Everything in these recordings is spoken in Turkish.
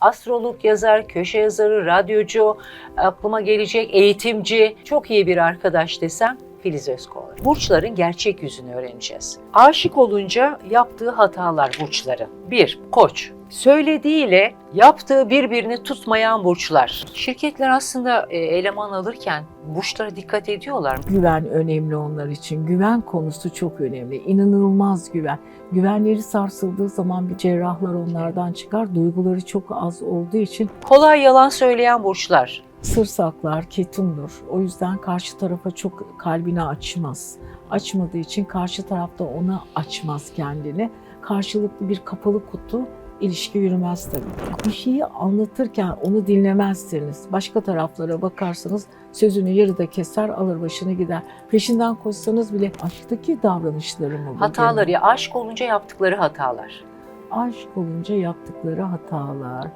Astrolog yazar, köşe yazarı, radyocu, aklıma gelecek eğitimci, çok iyi bir arkadaş desem Filiz Özkoğlu. Burçların gerçek yüzünü öğreneceğiz. Aşık olunca yaptığı hatalar burçların. 1. Koç. Söylediğiyle yaptığı birbirini tutmayan burçlar. Şirketler aslında e, eleman alırken burçlara dikkat ediyorlar? Güven önemli onlar için. Güven konusu çok önemli. İnanılmaz güven. Güvenleri sarsıldığı zaman bir cerrahlar onlardan çıkar. Duyguları çok az olduğu için Kolay yalan söyleyen burçlar. Sır saklar, ketumdur. O yüzden karşı tarafa çok kalbini açmaz. Açmadığı için karşı tarafta ona açmaz kendini. Karşılıklı bir kapalı kutu ilişki yürümez tabii. Bir şeyi anlatırken onu dinlemezseniz, başka taraflara bakarsanız sözünü yarıda keser, alır başını gider. Peşinden koşsanız bile aşktaki davranışları mı? Hataları, ya aşk olunca yaptıkları hatalar. Aşk olunca yaptıkları hatalar.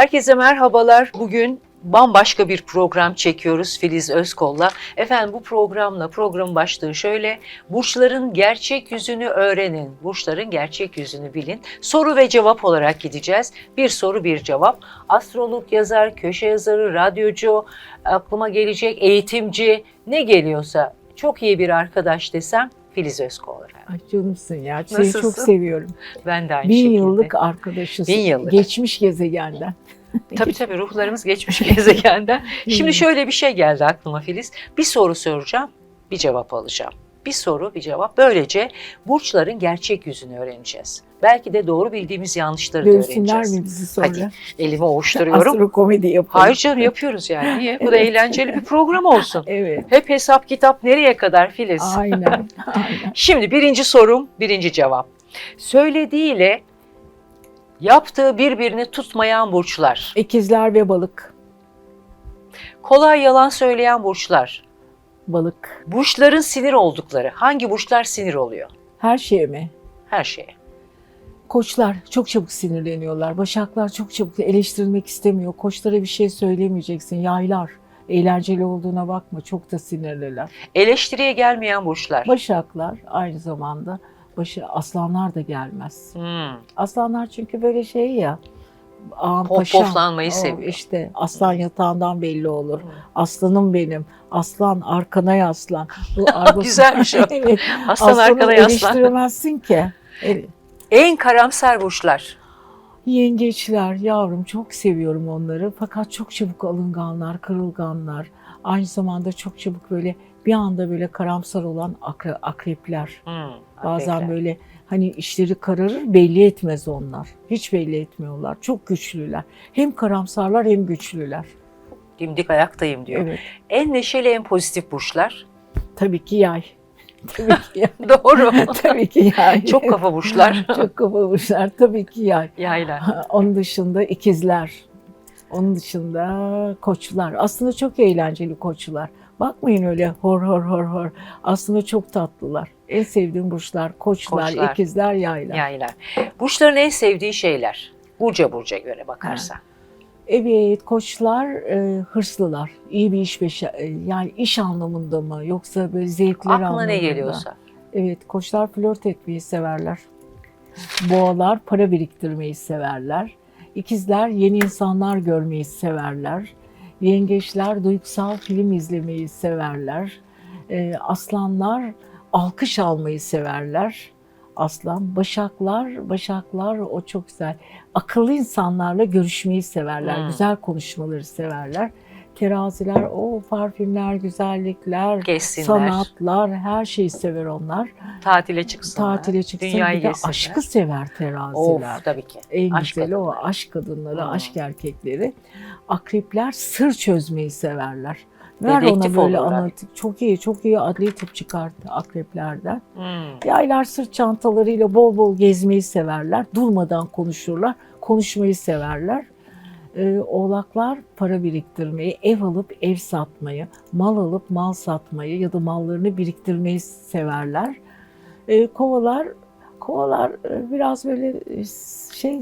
Herkese merhabalar. Bugün bambaşka bir program çekiyoruz Filiz Özkol'la. Efendim bu programla programın başlığı şöyle. Burçların gerçek yüzünü öğrenin. Burçların gerçek yüzünü bilin. Soru ve cevap olarak gideceğiz. Bir soru bir cevap. Astrolog yazar, köşe yazarı, radyocu, aklıma gelecek eğitimci ne geliyorsa çok iyi bir arkadaş desem Filiz Özkol. efendim. Ay canımsın ya. Seni çok seviyorum. Ben de aynı Bin şekilde. yıllık arkadaşız. Bin yıllık. Geçmiş gezegenden. Tabii tabii ruhlarımız geçmiş gezegenden. Şimdi şöyle bir şey geldi aklıma Filiz. Bir soru soracağım, bir cevap alacağım. Bir soru, bir cevap. Böylece burçların gerçek yüzünü öğreneceğiz. Belki de doğru bildiğimiz yanlışları da Dövsünler öğreneceğiz. mi bizi sonra? Hadi, Elimi ovuşturuyorum. Astro komedi yapalım. Hayır canım yapıyoruz yani. Niye? Bu da Evet. eğlenceli bir program olsun. Evet. Hep hesap kitap nereye kadar Filiz? Aynen. Aynen. Şimdi birinci sorum, birinci cevap. Söylediğiyle yaptığı birbirini tutmayan burçlar. İkizler ve balık. Kolay yalan söyleyen burçlar. Balık. Burçların sinir oldukları. Hangi burçlar sinir oluyor? Her şeye mi? Her şeye. Koçlar çok çabuk sinirleniyorlar. Başaklar çok çabuk eleştirilmek istemiyor. Koçlara bir şey söylemeyeceksin. Yaylar. Eğlenceli olduğuna bakma. Çok da sinirliler. Eleştiriye gelmeyen burçlar. Başaklar aynı zamanda başı aslanlar da gelmez. Hmm. Aslanlar çünkü böyle şey ya. Ağam Pof paşam. poflanmayı seviyor. İşte aslan yatağından belli olur. Hmm. Aslanım benim. Aslan arkana yaslan. Bu Güzelmiş o. evet. Aslan Aslanı arkana yaslan. eleştiremezsin ki. Evet. En karamsar burçlar. Yengeçler yavrum çok seviyorum onları fakat çok çabuk alınganlar, kırılganlar. Aynı zamanda çok çabuk böyle bir anda böyle karamsar olan akre- akrepler. Hmm. Bazen akrepler. böyle hani işleri kararır belli etmez onlar. Hiç belli etmiyorlar. Çok güçlüler. Hem karamsarlar hem güçlüler. Dimdik ayaktayım diyor. Evet. En neşeli, en pozitif burçlar. Tabii ki yay. Tabii ki yay. Doğru. Tabii ki yay. Çok kafa burçlar. Çok kafamışlar. Tabii ki yay. Yaylar. Onun dışında ikizler. Onun dışında koçlar. Aslında çok eğlenceli koçlar. Bakmayın öyle hor hor hor hor. Aslında çok tatlılar. En sevdiğim burçlar koçlar, Koçlar. ikizler, yaylar. Yaylar. Burçların en sevdiği şeyler. Burca burca göre bakarsan. Evet, koçlar e, hırslılar. İyi bir iş beşe, e, yani iş anlamında mı yoksa böyle zevkler Aklına anlamında. ne geliyorsa. Evet, koçlar flört etmeyi severler. Boğalar para biriktirmeyi severler. İkizler yeni insanlar görmeyi severler. Yengeçler duygusal film izlemeyi severler. Ee, aslanlar alkış almayı severler. Aslan, başaklar, başaklar o çok güzel. Akıllı insanlarla görüşmeyi severler. Hmm. Güzel konuşmaları severler. Teraziler, o parfümler, güzellikler, Gezsinler. sanatlar, her şeyi sever onlar. Tatile çıksınlar. Tatile çıksın. Dünyayı bir de gezsinler. aşkı sever teraziler. Of tabii ki. en aşk güzeli o kadınları. aşk kadınları, Hmm. aşk erkekleri. Akrepler sır çözmeyi severler. Ver Dedektif ona böyle analitik. Çok iyi, çok iyi adli tıp çıkarttı akreplerden. Hmm. Yaylar sırt çantalarıyla bol bol gezmeyi severler. Durmadan konuşurlar. Konuşmayı severler. Ee, oğlaklar para biriktirmeyi, ev alıp ev satmayı, mal alıp mal satmayı ya da mallarını biriktirmeyi severler. Ee, kovalar kovalar e, biraz böyle e, şey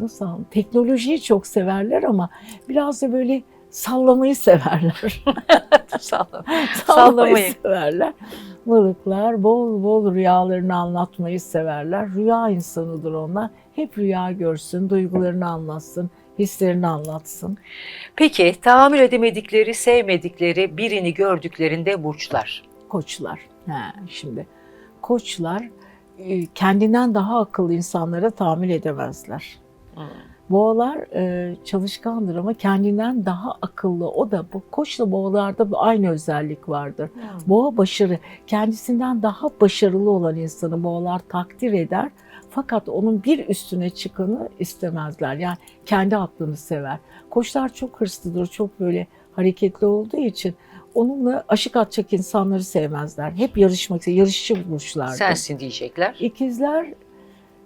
nasıl anlatayım, teknolojiyi çok severler ama biraz da böyle sallamayı severler. Sallamayı Sallamayı. severler. Balıklar bol bol rüyalarını anlatmayı severler. Rüya insanıdır onlar. Hep rüya görsün, duygularını anlatsın, hislerini anlatsın. Peki tahammül edemedikleri, sevmedikleri birini gördüklerinde burçlar. Koçlar. He, şimdi koçlar e, kendinden daha akıllı insanlara tahammül edemezler. Hmm. Boğalar e, çalışkandır ama kendinden daha akıllı. O da bu koçla boğalarda aynı özellik vardır. Boğa başarı, kendisinden daha başarılı olan insanı boğalar takdir eder. Fakat onun bir üstüne çıkanı istemezler. Yani kendi aklını sever. Koçlar çok hırslıdır, çok böyle hareketli olduğu için onunla aşık atacak insanları sevmezler. Hep yarışmak yarışçı burçlardır. Sensin diyecekler. İkizler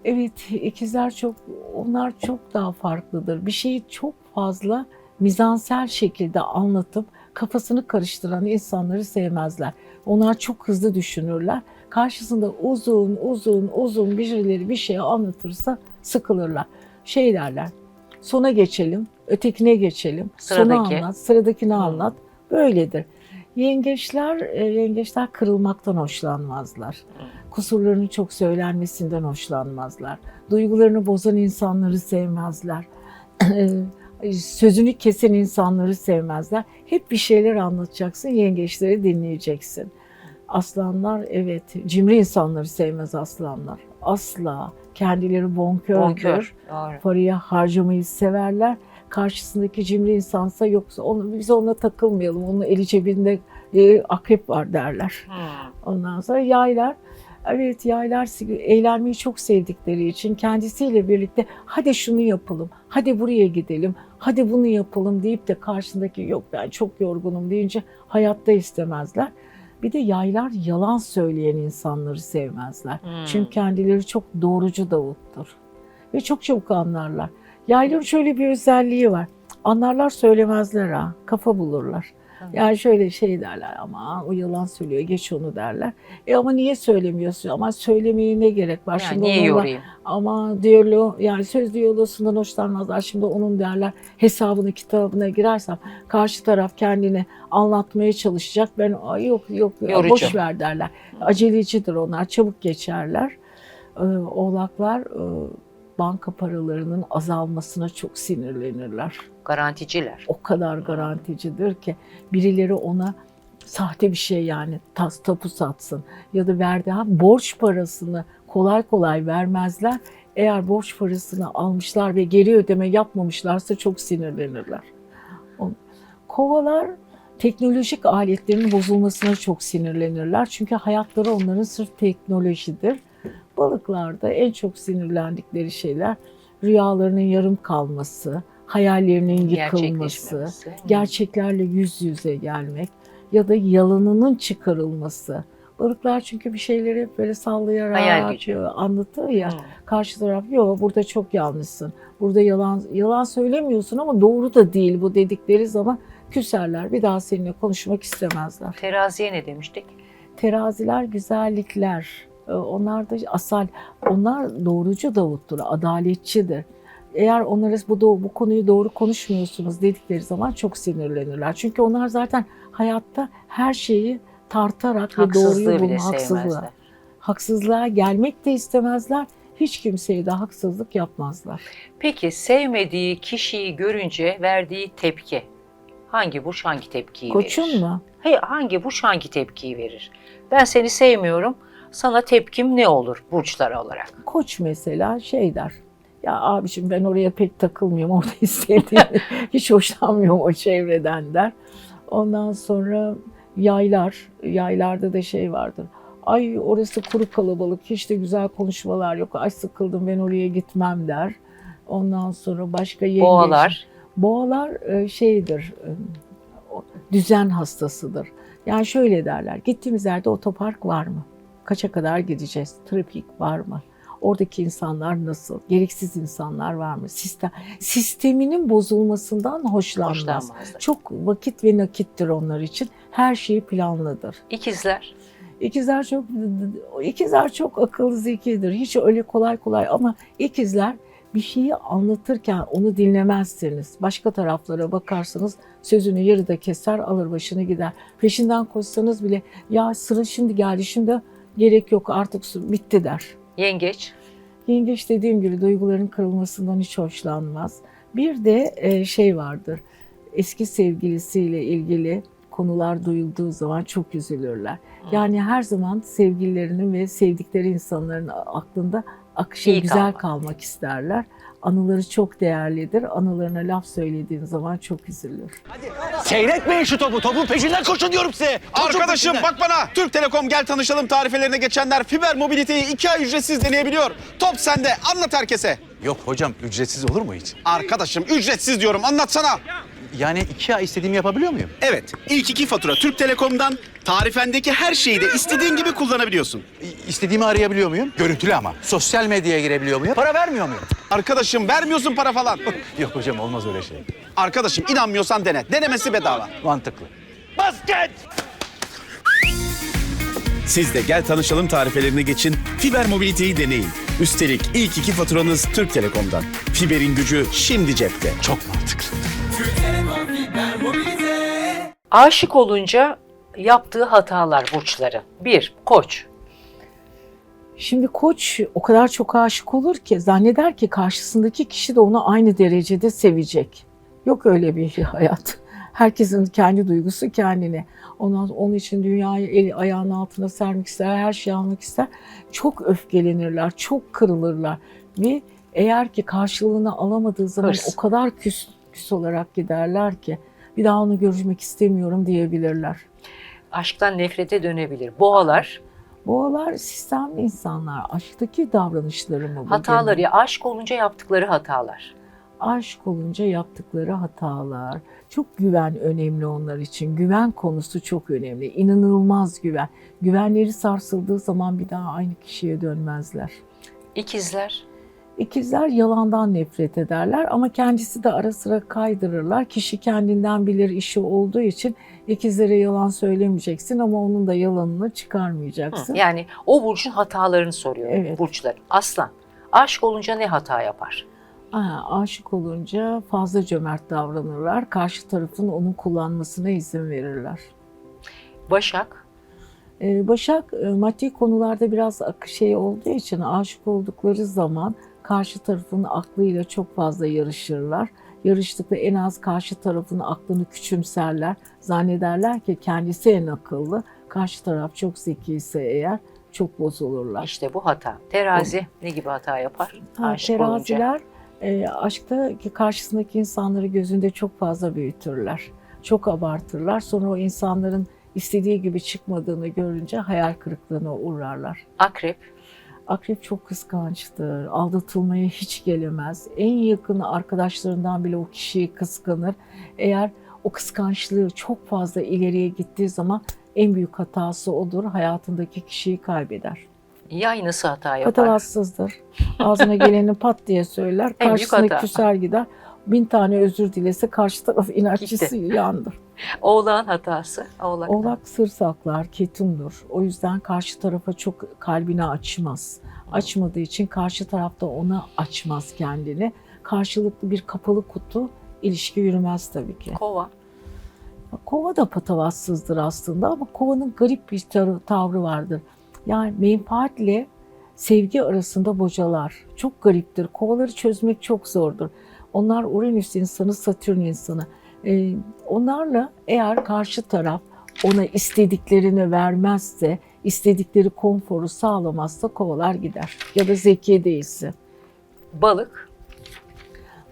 evet ikizler çok onlar çok daha farklıdır. Bir şeyi çok fazla mizansel şekilde anlatıp kafasını karıştıran insanları sevmezler. Onlar çok hızlı düşünürler. Karşısında uzun uzun uzun birileri bir şey anlatırsa sıkılırlar. Şey derler. Sona geçelim, ötekine geçelim. Sıradaki. Sonu anlat, sıradakini Hmm. anlat. Böyledir. Yengeçler, e, yengeçler kırılmaktan hoşlanmazlar. Kusurlarını çok söylenmesinden hoşlanmazlar. Duygularını bozan insanları sevmezler. Sözünü kesen insanları sevmezler. Hep bir şeyler anlatacaksın, yengeçleri dinleyeceksin. Aslanlar evet, cimri insanları sevmez aslanlar. Asla. Kendileri bonkördür. Bonkör. Doğru. Parayı harcamayı severler. Karşısındaki cimri insansa yoksa onu, biz onunla takılmayalım. Onun eli cebinde e, akrep var derler. Hmm. Ondan sonra yaylar. Evet yaylar eğlenmeyi çok sevdikleri için kendisiyle birlikte hadi şunu yapalım, hadi buraya gidelim, hadi bunu yapalım deyip de karşındaki yok ben çok yorgunum deyince hayatta istemezler. Bir de yaylar yalan söyleyen insanları sevmezler. Hmm. Çünkü kendileri çok doğrucu Davut'tur. Ve çok çabuk anlarlar. Yayların şöyle bir özelliği var. Anlarlar söylemezler ha. Kafa bulurlar. Tamam. Yani şöyle şey derler ama o yalan söylüyor geç onu derler. E ama niye söylemiyorsun? Ama söylemeye ne gerek var? Yani niye onunla- yorayım? Ama diyalog yani söz diyaloğundan hoşlanmazlar. Şimdi onun derler hesabını kitabına girersem karşı taraf kendini anlatmaya çalışacak. Ben Ay yok yok Yorucu. boş ver derler. Acelecidir onlar çabuk geçerler. Ee, oğlaklar e, banka paralarının azalmasına çok sinirlenirler. Garanticiler. O kadar garanticidir ki birileri ona sahte bir şey yani tas tapu satsın ya da verdiği ha, borç parasını kolay kolay vermezler. Eğer borç parasını almışlar ve geri ödeme yapmamışlarsa çok sinirlenirler. Kovalar teknolojik aletlerin bozulmasına çok sinirlenirler. Çünkü hayatları onların sırf teknolojidir. Balıklarda en çok sinirlendikleri şeyler rüyalarının yarım kalması, hayallerinin yıkılması, gerçeklerle yüz yüze gelmek ya da yalanının çıkarılması. Balıklar çünkü bir şeyleri hep böyle sallayarak Hayal gücü. anlatır ya. Hmm. Karşı taraf yok burada çok yanlışsın. Burada yalan yalan söylemiyorsun ama doğru da değil bu dedikleri zaman küserler. Bir daha seninle konuşmak istemezler. Teraziye ne demiştik? Teraziler güzellikler. Ee, Onlar da asal, onlar doğrucu Davut'tur, adaletçidir. Eğer onlara bu, do- bu konuyu doğru konuşmuyorsunuz dedikleri zaman çok sinirlenirler. Çünkü onlar zaten hayatta her şeyi tartarak ve doğruyu bulma, haksızlığa, haksızlığa gelmek de istemezler. Hiç kimseye de haksızlık yapmazlar. Peki sevmediği kişiyi görünce verdiği tepki. Hangi burç hangi tepkiyi verir? Koçun mu? Hayır, hangi burç hangi tepkiyi verir? Ben seni sevmiyorum. Sana tepkim ne olur burçlar olarak? Koç mesela şey der. Ya abiciğim ben oraya pek takılmıyorum. Orada istediğim hiç hoşlanmıyorum o çevreden der. Ondan sonra yaylar. Yaylarda da şey vardır. Ay orası kuru kalabalık. Hiç de güzel konuşmalar yok. Ay sıkıldım ben oraya gitmem der. Ondan sonra başka yengeç. Boğalar. Boğalar e, şeydir, e, düzen hastasıdır. Yani şöyle derler, gittiğimiz yerde otopark var mı? Kaça kadar gideceğiz? Trafik var mı? Oradaki insanlar nasıl? Gereksiz insanlar var mı? Sistem, sisteminin bozulmasından hoşlanmaz. Hoşlanmazlar. Çok vakit ve nakittir onlar için. Her şeyi planlıdır. İkizler. İkizler çok ikizler çok akıllı zekidir. Hiç öyle kolay kolay ama ikizler bir şeyi anlatırken onu dinlemezseniz, başka taraflara bakarsanız sözünü yarıda keser, alır başını gider. Peşinden koşsanız bile ya sıra şimdi geldi, şimdi gerek yok artık su- bitti der. Yengeç. Yengeç dediğim gibi duyguların kırılmasından hiç hoşlanmaz. Bir de e, şey vardır. Eski sevgilisiyle ilgili konular duyulduğu zaman çok üzülürler. Yani her zaman sevgililerinin ve sevdikleri insanların aklında akışa İyi güzel kalmak. kalmak isterler. Anıları çok değerlidir. Anılarına laf söylediğin zaman çok üzülür. Seyretmeyin şu topu. Topun peşinden koşun diyorum size. Arkadaşım peşinden. bak bana. Türk Telekom gel tanışalım tarifelerine geçenler fiber mobiliteyi 2 ay ücretsiz deneyebiliyor. Top sende anlat herkese. Yok hocam ücretsiz olur mu hiç? Arkadaşım ücretsiz diyorum anlatsana. Yani iki ay istediğimi yapabiliyor muyum? Evet ilk iki fatura Türk Telekom'dan tarifendeki her şeyi de istediğin gibi kullanabiliyorsun. İ- İstediğimi arayabiliyor muyum? Görüntülü ama. Sosyal medyaya girebiliyor muyum? Para vermiyor muyum? Arkadaşım vermiyorsun para falan. Yok hocam olmaz öyle şey. Arkadaşım inanmıyorsan dene. Denemesi bedava. Mantıklı. Siz de gel tanışalım tarifelerine geçin, fiber mobiliteyi deneyin. Üstelik ilk iki faturanız Türk Telekom'dan. Fiberin gücü şimdi cepte. Çok mantıklı. Aşık olunca yaptığı hatalar burçların. Bir, koç. Şimdi koç o kadar çok aşık olur ki zanneder ki karşısındaki kişi de onu aynı derecede sevecek. Yok öyle bir hayat. Herkesin kendi duygusu kendine. Ondan, onun için dünyayı el ayağının altına sermek ister, her şeyi almak ister. Çok öfkelenirler, çok kırılırlar. Ve eğer ki karşılığını alamadığı zaman Hırs. o kadar küs, küs olarak giderler ki bir daha onu görmek istemiyorum diyebilirler. Aşktan nefrete dönebilir. Boğalar. Boğalar sistemli insanlar. Aşktaki davranışları mı bu? Hataları, ya aşk olunca yaptıkları hatalar. Aşk olunca yaptıkları hatalar. Çok güven önemli onlar için. Güven konusu çok önemli. İnanılmaz güven. Güvenleri sarsıldığı zaman bir daha aynı kişiye dönmezler. İkizler. İkizler yalandan nefret ederler ama kendisi de ara sıra kaydırırlar. Kişi kendinden bilir işi olduğu için ikizlere yalan söylemeyeceksin ama onun da yalanını Hı, çıkarmayacaksın. Yani o burcun hatalarını soruyor Evet. burçların. Aslan. Aşk olunca ne hata yapar? Aşık olunca fazla cömert davranırlar. Karşı tarafın onun kullanmasına izin verirler. Başak. Ee, Başak e, maddi konularda biraz şey olduğu için aşık oldukları zaman karşı tarafın aklıyla çok fazla yarışırlar. Yarıştıkta en az karşı tarafın aklını küçümserler. Zannederler ki kendisi en akıllı. Karşı taraf çok zekiyse eğer çok bozulurlar. İşte bu hata. Terazi ne gibi hata yapar? Ha, Aşık olunca. E, aşkta ki karşısındaki insanları gözünde çok fazla büyütürler. Çok abartırlar. Sonra o insanların istediği gibi çıkmadığını görünce hayal kırıklığına uğrarlar. Akrep. Akrep çok kıskançtır. Aldatılmaya hiç gelemez. En yakın arkadaşlarından bile o kişiyi kıskanır. Eğer o kıskançlığı çok fazla ileriye gittiği zaman en büyük hatası odur. Hayatındaki kişiyi kaybeder. Yay nasıl hata yapar? Patavatsızdır. Ağzına geleni pat diye söyler. Karşısına küser gider. Bin tane özür dilese karşı taraf inatçısı yandır. Oğlağın hatası. Oğlak. Oğlak sır saklar, ketumdur. O yüzden karşı tarafa çok kalbini açmaz. Açmadığı için karşı tarafta ona açmaz kendini. Karşılıklı bir kapalı kutu ilişki yürümez tabii ki. Kova. Kova da patavatsızdır aslında ama kovanın garip bir tavrı vardır. Yani menfaatle sevgi arasında bocalar. Çok gariptir. Kovaları çözmek çok zordur. Onlar Uranüs insanı, Satürn insanı. Ee, onlarla eğer karşı taraf ona istediklerini vermezse, istedikleri konforu sağlamazsa kovalar gider. Ya da zeki değilse. Balık.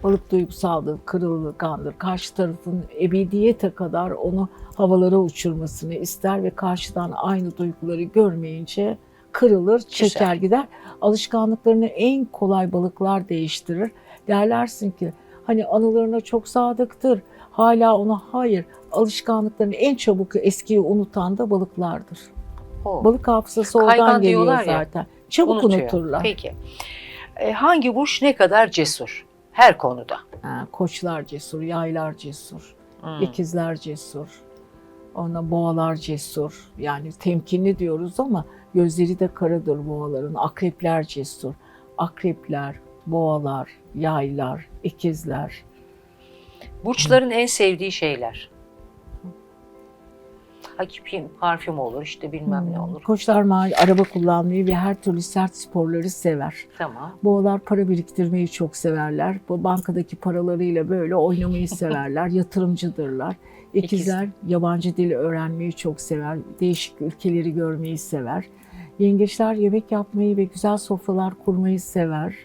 Balık duygusaldır, kırılgandır. Karşı tarafın ebediyete kadar onu havalara uçurmasını ister ve karşıdan aynı duyguları görmeyince kırılır, çeker gider. Alışkanlıklarını en kolay balıklar değiştirir. Derlersin ki hani anılarına çok sadıktır. Hala ona hayır. Alışkanlıklarını en çabuk eskiyi unutan da balıklardır. O. Balık hafızası Kaygan oradan geliyor diyorlar ya, zaten. Çabuk Unutuyor. unuturlar. Peki. E, hangi burç ne kadar cesur? Her konuda. Ha, koçlar cesur, yaylar cesur. Hmm. İkizler cesur. Ona boğalar cesur. Yani temkinli diyoruz ama gözleri de karadır boğaların. Akrepler cesur. Akrepler, boğalar, yaylar, ikizler. Burçların en sevdiği şeyler. Hakipim, parfüm olur işte bilmem ne olur. Koçlar araba kullanmayı ve her türlü sert sporları sever. Tamam. Boğalar para biriktirmeyi çok severler. Bu bankadaki paralarıyla böyle oynamayı severler. Yatırımcıdırlar. İkizler yabancı dil öğrenmeyi çok sever. Değişik ülkeleri görmeyi sever. Yengeçler yemek yapmayı ve güzel sofralar kurmayı sever.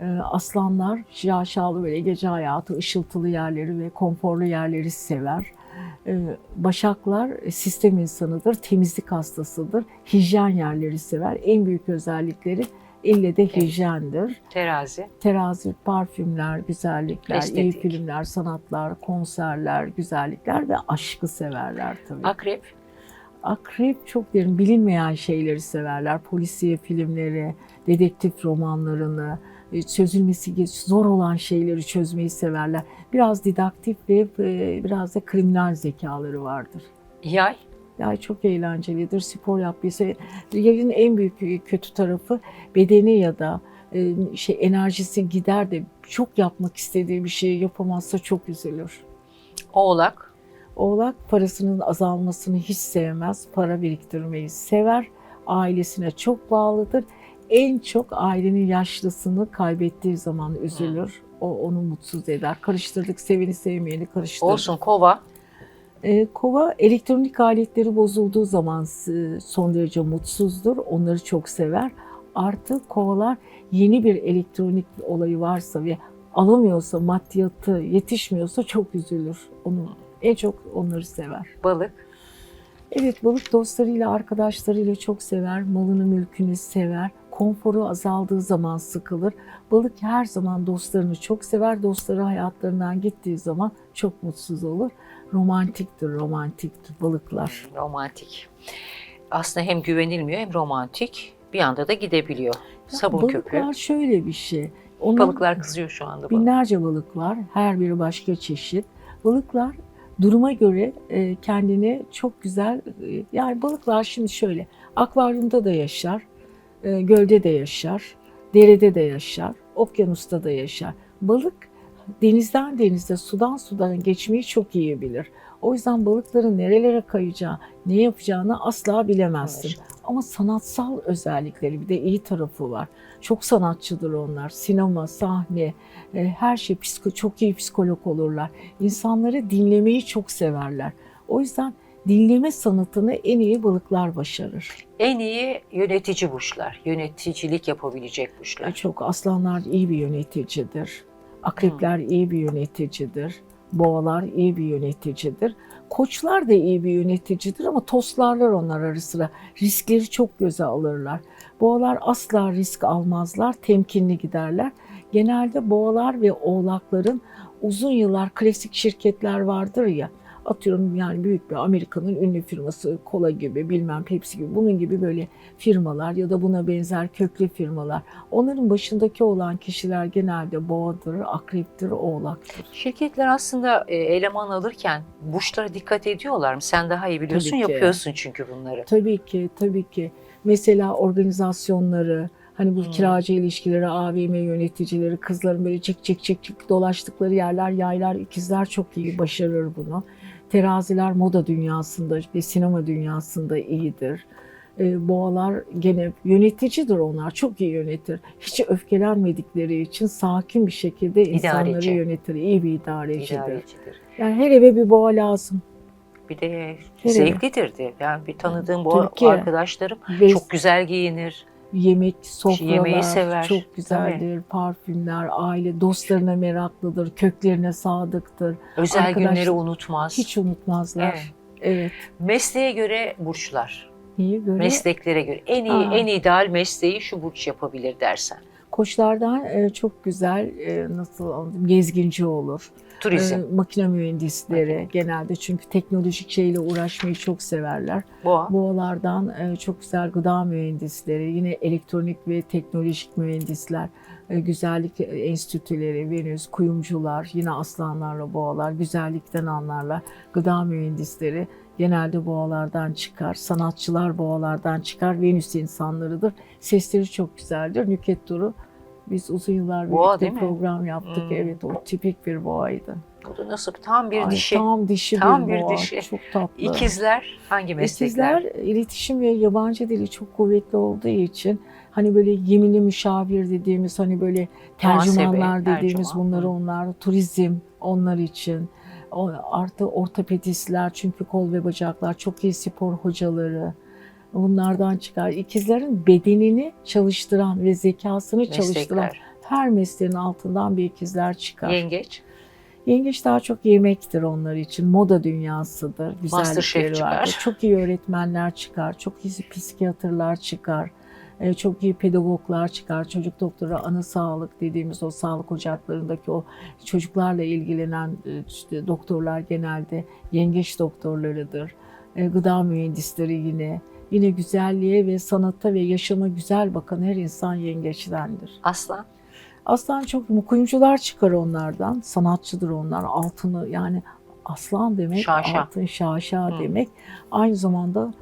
Ee, Aslanlar şaşalı böyle gece hayatı, ışıltılı yerleri ve konforlu yerleri sever. Ee, Başaklar sistem insanıdır, temizlik hastasıdır, hijyen yerleri sever. En büyük özellikleri ille de hijyendir. Terazi. Terazi, parfümler, güzellikler, iyi Estetik. filmler, sanatlar, konserler, güzellikler ve aşkı severler tabii. Akrep. Akrep çok derin bilinmeyen şeyleri severler. Polisiye filmleri, dedektif romanlarını, e, çözülmesi zor olan şeyleri çözmeyi severler. Biraz didaktif ve e, biraz da kriminal zekaları vardır. Yay. Yay çok eğlencelidir. Spor yapmayı sever. Yayın en büyük kötü tarafı bedeni ya da e, şey enerjisi gider de çok yapmak istediği bir şeyi yapamazsa çok üzülür. Oğlak. Oğlak parasının azalmasını hiç sevmez. Para biriktirmeyi sever. Ailesine çok bağlıdır. En çok ailenin yaşlısını kaybettiği zaman üzülür. O onu mutsuz eder. Karıştırdık seveni sevmeyeni karıştırdık. Olsun kova. Ee, kova elektronik aletleri bozulduğu zaman e, son derece mutsuzdur. Onları çok sever. Artı kovalar yeni bir elektronik olayı varsa ve alamıyorsa, maddiyatı yetişmiyorsa çok üzülür. Onu en çok onları sever. Balık. Evet balık dostlarıyla, arkadaşlarıyla çok sever. Malını, mülkünü sever. Konforu azaldığı zaman sıkılır. Balık her zaman dostlarını çok sever. Dostları hayatlarından gittiği zaman çok mutsuz olur. Romantiktir, romantiktir balıklar. Romantik. Aslında hem güvenilmiyor hem romantik. Bir anda da gidebiliyor. Sabun Balıklar köpüğü. şöyle bir şey. Onun Balıklar kızıyor şu anda. bana. binlerce balık var. Her biri başka çeşit. Balıklar duruma göre e, kendini çok güzel e, yani balıklar şimdi şöyle akvaryumda da yaşar, e, gölde de yaşar, derede de yaşar, okyanusta da yaşar. Balık denizden denize, sudan sudan geçmeyi çok iyi bilir. O yüzden balıkların nerelere kayacağı, ne yapacağını asla bilemezsin. Ama sanatsal özellikleri bir de iyi tarafı var. Çok sanatçıdır onlar. Sinema, sahne, e, her şey psiko, çok iyi psikolog olurlar. İnsanları dinlemeyi çok severler. O yüzden dinleme sanatını en iyi balıklar başarır. En iyi yönetici burçlar. Yöneticilik yapabilecek burçlar. Çok aslanlar iyi bir yöneticidir. Akrepler iyi bir yöneticidir. Boğalar iyi bir yöneticidir. Koçlar da iyi bir yöneticidir ama toslarlar onlar ara sıra. Riskleri çok göze alırlar. Boğalar asla risk almazlar, temkinli giderler. Genelde boğalar ve oğlakların uzun yıllar klasik şirketler vardır ya. Atıyorum yani büyük bir Amerika'nın ünlü firması kola gibi bilmem Pepsi gibi bunun gibi böyle firmalar ya da buna benzer köklü firmalar. Onların başındaki olan kişiler genelde boğadır, akreptir, oğlaktır. Şirketler aslında e, eleman alırken burçlara dikkat ediyorlar mı? Sen daha iyi biliyorsun, Tabii ki. yapıyorsun çünkü bunları. Tabii ki, tabii ki. Mesela organizasyonları, hani bu Hmm. kiracı ilişkileri, AVM yöneticileri, kızların böyle cik cik cik cik dolaştıkları yerler, yaylar, ikizler çok iyi başarır bunu. Teraziler moda dünyasında ve sinema dünyasında iyidir. Ee, boğalar gene yöneticidir onlar, çok iyi yönetir. Hiç öfkelenmedikleri için sakin bir şekilde insanları İdareci. yönetir, iyi bir idarecidir. İdarecidir. Yani her eve bir boğa lazım. Bir de Evet. zevklidir de. Yani bir tanıdığım Tabii ki. arkadaşlarım Ve çok güzel giyinir. Yemek, sofralar sever. çok güzeldir. Parfümler, aile, dostlarına meraklıdır, köklerine sadıktır. Özel Arkadaş- günleri unutmaz. Hiç unutmazlar. Evet. Evet. Mesleğe göre burçlar. Niye göre? Mesleklere göre. En iyi, Aa. en ideal mesleği şu burç yapabilir dersen. Koçlardan e, çok güzel e, nasıl anlatayım, gezginci olur. Turizm. E, makine mühendisleri genelde çünkü teknolojik şeyle uğraşmayı çok severler. Boğa. Boğalardan e, çok güzel gıda mühendisleri, yine elektronik ve teknolojik mühendisler, e, güzellik enstitüleri, Venüs, kuyumcular, yine aslanlarla boğalar, güzellikten anlarlar. Gıda mühendisleri genelde boğalardan çıkar. Sanatçılar boğalardan çıkar. Venüs insanlarıdır. Sesleri çok güzeldir. Nüket Duru Biz uzun yıllar Boğa birlikte mi? program yaptık. Hmm. Evet o tipik bir boğaydı. Bu da nasıl tam bir Ay, dişi. Tam dişi Tam bir bir boğa. dişi. Çok tatlı. İkizler hangi meslekler? İkizler iletişim ve yabancı dili çok kuvvetli olduğu için hani böyle yeminli müşavir dediğimiz hani böyle tercümanlar Muhasebe, dediğimiz tercüman. bunları onlar turizm onlar için o, artı ortopedistler çünkü kol ve bacaklar çok iyi spor hocaları bunlardan çıkar. İkizlerin bedenini çalıştıran ve zekasını çalıştıran Meslekler. her mesleğin altından bir ikizler çıkar. Yengeç. Yengeç daha çok yemektir onlar için. Moda dünyasıdır. Güzellikleri çıkar. vardır. Çok iyi öğretmenler çıkar. Çok iyi psikiyatrlar çıkar. E, Çok iyi pedagoglar çıkar. Çocuk doktoru, ana sağlık dediğimiz o sağlık ocaklarındaki o çocuklarla ilgilenen e, işte doktorlar genelde yengeç doktorlarıdır. E, Gıda mühendisleri yine. Yine güzelliğe ve sanata ve yaşama güzel bakan her insan yengeçtendir. Aslan. Aslan çok mukuyumcular çıkar onlardan. Sanatçıdır onlar. Altını yani aslan demek, Şaşa. altın şaşa Hı. demek. Aynı zamanda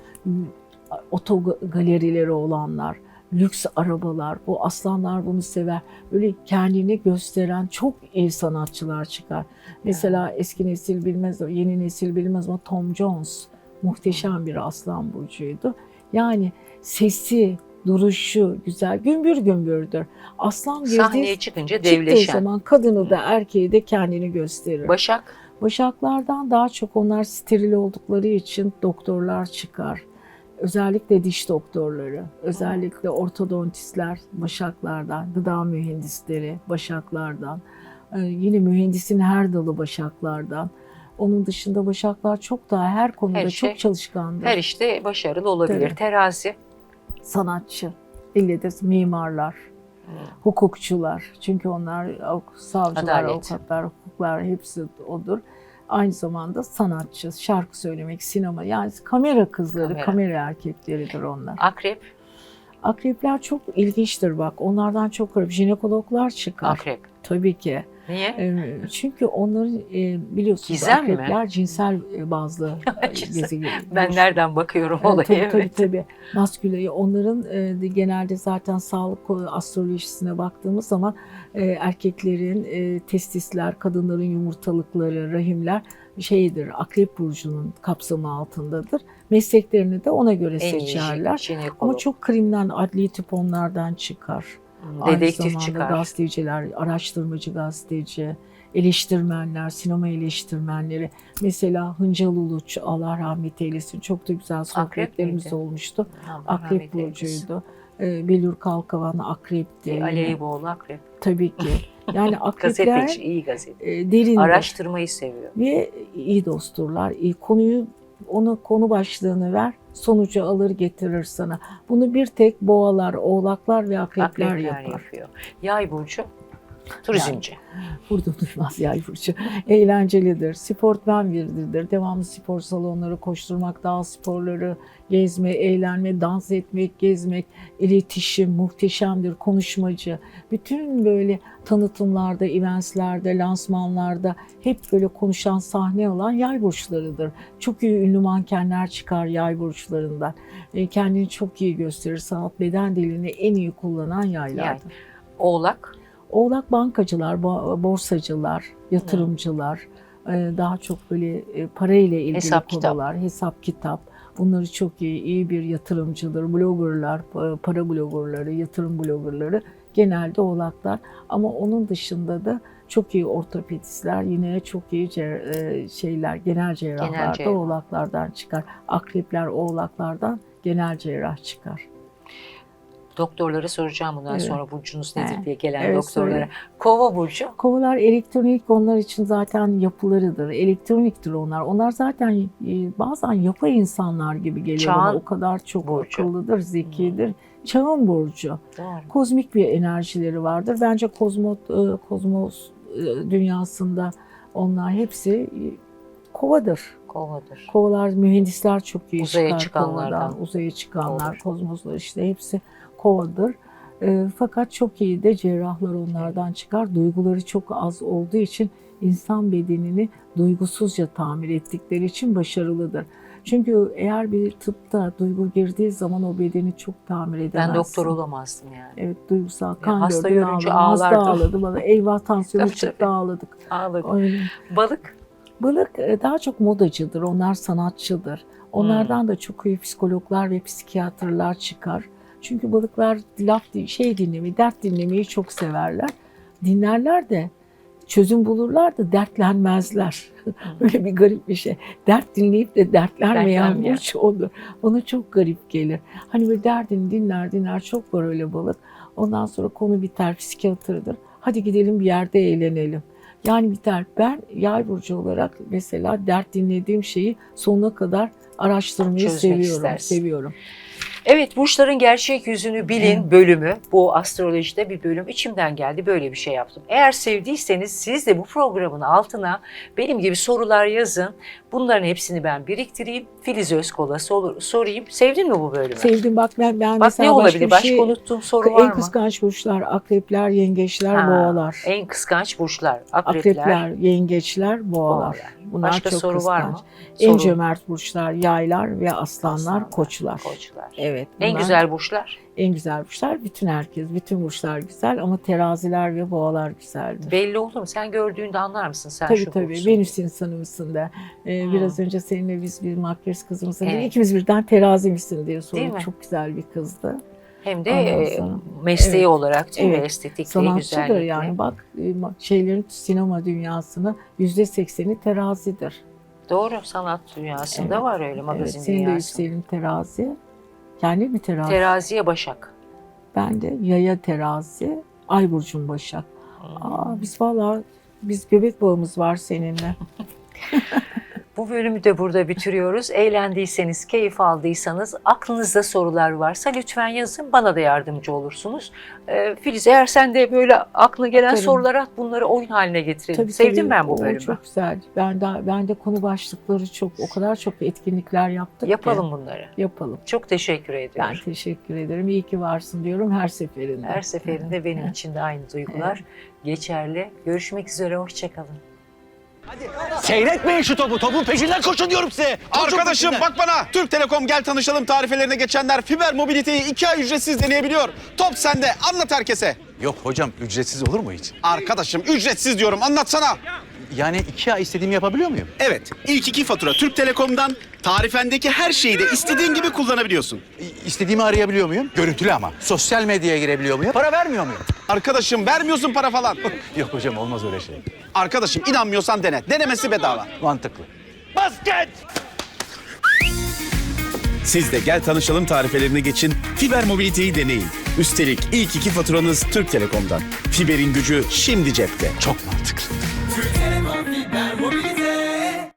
oto galerileri olanlar, lüks arabalar. Bu aslanlar bunu sever. Böyle kendini gösteren çok iyi sanatçılar çıkar. Mesela eski nesil bilmez, yeni nesil bilmez ama Tom Jones muhteşem bir aslan burcuydu. Yani sesi, duruşu güzel, gümbür gümbürdür. Aslan girdiği Sahneye çıkınca devleşen. zaman kadını da erkeği de kendini gösterir. Başak. Başaklardan daha çok onlar steril oldukları için doktorlar çıkar. Özellikle diş doktorları, özellikle ortodontistler başaklardan, gıda mühendisleri başaklardan, ee, yine mühendisin her dalı başaklardan. Onun dışında başaklar çok daha her konuda Her şey- çok çalışkandır. Her işte başarılı olabilir. Tabii. Terazi. Sanatçı, ille de mimarlar, hukukçular. Çünkü onlar savcılar, Adalet. avukatlar, hukuklar hepsi odur. Aynı zamanda sanatçı, şarkı söylemek, sinema yani kamera kızları, Kamera. kamera, erkekleridir onlar. Akrep. Akrepler çok ilginçtir bak. Onlardan çok garip. Jinekologlar çıkar. Akrep. Tabii ki. Niye? Çünkü onların e, biliyorsunuz Gizem mi? akrepler cinsel e, bazlı e, Cinsel. gezegen. Ben nereden bakıyorum Evet, olaya? tabii, tabii, evet. tabii. Masküle onların e, de genelde zaten sağlık astrolojisine baktığımız zaman e, erkeklerin e, testisler, kadınların yumurtalıkları, rahimler şeydir, akrep burcunun kapsamı altındadır. Mesleklerini de ona göre En seçerler. Ama çok krimden, adli tip onlardan çıkar. Aynı Dedektif zamanda çıkar. gazeteciler, araştırmacı gazeteci, eleştirmenler, sinema eleştirmenleri. Mesela Hıncal Uluç, Allah rahmet eylesin. Çok da güzel sohbetlerimiz miydi? olmuştu. Allah Akrep burcuydu. Ee, Belür Kalkavan akrepti. E, Aleyhiboğlu akrep. Tabii ki. Yani akrepler Gazeteci, iyi e, derindir Araştırmayı seviyor. ve iyi dostturlar. İyi konuyu onu konu başlığını ver, sonucu alır getirir sana. Bunu bir tek boğalar, oğlaklar ve akrepler, Akrepler yapar. yapıyor. Yay burcu. Turizmci. Burada duymaz yay burcu. Eğlencelidir. Sportmen biridir. Devamlı spor salonları koşturmak, dağ sporları, gezme, eğlenme, dans etmek, gezmek, iletişim muhteşemdir. Konuşmacı. Bütün böyle tanıtımlarda, eventslerde, lansmanlarda hep böyle konuşan sahne alan yay burçlarıdır. Çok iyi ünlü mankenler çıkar yay burçlarından. E, kendini çok iyi gösterir. Sanat beden dilini en iyi kullanan yaylardır. Oğlak. Oğlak bankacılar, bo- borsacılar, yatırımcılar, e, daha çok böyle e, parayla ilgili Hesap, kitap. konular, hesap kitap. Bunları çok iyi, iyi bir yatırımcıdır. Bloggerlar, pa- para bloggerları, yatırım bloggerları genelde oğlaklar. Ama onun dışında da çok iyi ortopedistler, yine çok iyi e, şeyler, genel cerrahlar da cerrah. oğlaklardan çıkar. Akrepler oğlaklardan genel cerrah çıkar. Doktorlara soracağım bundan Evet. sonra burcunuz nedir He. diye gelen Evet, doktorlara. söyle. Kova burcu. Kovalar elektronik onlar için zaten yapılarıdır. Elektroniktir onlar. Onlar zaten e, bazen yapay insanlar gibi geliyor bana. Çağın O kadar çok burcu. akıllıdır, zekidir. Çağın burcu. Doğru. Kozmik bir enerjileri vardır. Bence kozmos, e, kozmos e, dünyasında onlar hepsi kovadır. Kovadır. Kovalar, mühendisler çok iyi Uzaya çıkanlardan. kovadan. Uzaya çıkanlar, Olur. kozmoslar işte hepsi kovadır. E, fakat çok iyi de cerrahlar onlardan çıkar. Duyguları çok az olduğu için insan bedenini duygusuzca tamir ettikleri için başarılıdır. Çünkü eğer bir tıpta duygu girdiği zaman o bedeni çok tamir edemezsin. Ben doktor olamazdım yani. Evet duygusal kan hasta gördün görünce ağladın. Hasta ağlardım. ağladı bana. Eyvah tansiyonu çıktı ağladık. Ağladım. Öyle. Balık Balık e, daha çok modacıdır. Onlar sanatçıdır. Onlardan Hmm. da çok iyi psikologlar ve psikiyatrlar çıkar. Çünkü balıklar laf şey dinlemeyi, dert dinlemeyi çok severler. Dinlerler de çözüm bulurlar da dertlenmezler. Böyle bir garip bir şey. Dert dinleyip de dertlenmeyen burç olur. Ona çok garip gelir. Hani böyle derdini dinler dinler çok var öyle balık. Ondan sonra konu biter psikiyatrdır. Hadi gidelim bir yerde eğlenelim. Yani biter. Ben yay burcu olarak mesela dert dinlediğim şeyi sonuna kadar araştırmayı Çözmek seviyorum. istersin. Seviyorum. Evet burçların gerçek yüzünü bilin bölümü bu astrolojide bir bölüm içimden geldi böyle bir şey yaptım. Eğer sevdiyseniz siz de bu programın altına benim gibi sorular yazın. Bunların hepsini ben biriktireyim. Filiz Özkol'a sor- sorayım. Sevdin mi bu bölümü? Sevdim bak ben, ben Bak mesela ne başka olabilir? bir Başka şey, unuttuğum soru en var mı? kıskanç burçlar akrepler, yengeçler, Ha, boğalar. En kıskanç burçlar. Akrepler. Akrepler, yengeçler, boğalar. boğalar. Bunlar Başka çok soru var mı? kıskanç. En Soru. cömert burçlar yaylar ve aslanlar, Aslanlar, koçlar. Koçlar. Evet. En güzel burçlar. en güzel burçlar bütün herkes, bütün burçlar güzel ama teraziler ve boğalar güzeldir. Belli olur mu? Sen gördüğünde anlar mısın sen tabii şu tabii. burçsun? Venüs insanı mısın da. Ee, Hmm. Biraz önce seninle biz bir makyöz kızımızın Evet. ikimiz birden terazi misin diye sorduk. Çok güzel bir kızdı. Hem de e, mesleği Evet. olarak değil mi? Evet. Estetikliği, Sanatçıdır güzellikle. yani bak şeylerin sinema dünyasını yüzde sekseni terazidir. Doğru sanat dünyasında Evet. var öyle Evet, magazin senin de yükselin terazi. Yani bir terazi. Teraziye Başak. Ben de yaya terazi, ay burcum başak. Hmm. Aa, biz valla biz bebek bağımız var seninle. Bu bölümü de burada bitiriyoruz. Eğlendiyseniz, keyif aldıysanız, aklınızda sorular varsa lütfen yazın. Bana da yardımcı olursunuz. Ee, Filiz eğer sen de böyle aklına gelen Atarım. soruları at bunları oyun haline getirelim. Tabii, Sevdim tabii, ben bu o bölümü. Çok güzel. Ben de, ben de konu başlıkları çok, o kadar çok etkinlikler yaptık Yapalım ki. bunları. Yapalım. Çok teşekkür Ben ediyorum. teşekkür ederim. İyi ki varsın diyorum her seferinde. Her seferinde benim için de aynı duygular geçerli. Görüşmek üzere, hoşçakalın. Seyretmeyin şu topu. Topun peşinden koşun diyorum size. Koşun Arkadaşım peşinden. bak bana. Türk Telekom gel tanışalım tarifelerine geçenler fiber mobiliteyi iki ay ücretsiz deneyebiliyor. Top sende anlat herkese. Yok hocam ücretsiz olur mu hiç? Arkadaşım ücretsiz diyorum anlatsana. Yani iki ay istediğimi yapabiliyor muyum? Evet, ilk iki fatura Türk Telekom'dan tarifendeki her şeyi de istediğin gibi kullanabiliyorsun. İ- İstediğimi arayabiliyor muyum? Görüntülü ama. Sosyal medyaya girebiliyor muyum? Para vermiyor muyum? Arkadaşım vermiyorsun para falan. Yok hocam olmaz öyle şey. Arkadaşım inanmıyorsan dene. Denemesi bedava. Mantıklı. Basket! Siz de gel tanışalım tarifelerine geçin, fiber mobiliteyi deneyin. Üstelik ilk iki faturanız Türk Telekom'dan. Fiberin gücü şimdi cepte. Çok mantıklı. 날 모르게 돼.